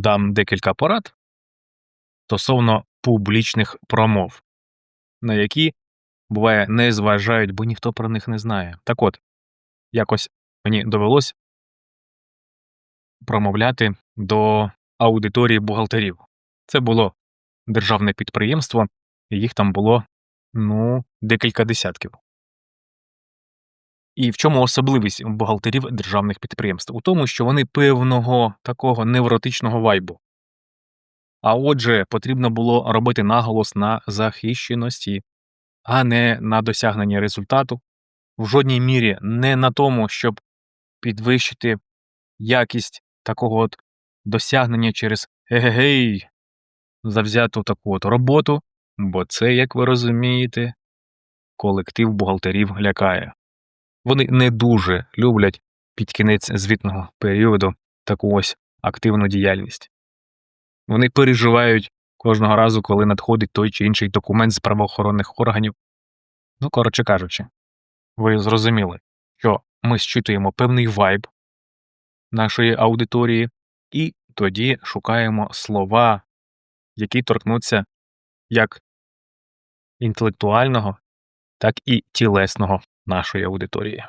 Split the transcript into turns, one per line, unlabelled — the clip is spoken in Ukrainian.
дам декілька порад стосовно публічних промов, на які буває не зважають, бо ніхто про них не знає. Так от, якось мені довелось промовляти до аудиторії бухгалтерів. Це було державне підприємство, і їх там було ну, декілька десятків. І в чому особливість бухгалтерів державних підприємств? У тому, що вони певного такого невротичного вайбу. А отже, потрібно було робити наголос на захищеності, а не на досягненні результату, в жодній мірі не на тому, щоб підвищити якість такого от досягнення через егегей, завзяту таку от роботу, бо це, як ви розумієте, колектив бухгалтерів лякає. Вони не дуже люблять під кінець звітного періоду таку ось активну діяльність. Вони переживають кожного разу, коли надходить той чи інший документ з правоохоронних органів. Ну, коротше кажучи, ви зрозуміли, що ми зчитуємо певний вайб нашої аудиторії, і тоді шукаємо слова, які торкнуться як інтелектуального, так і тілесного нашої аудиторії.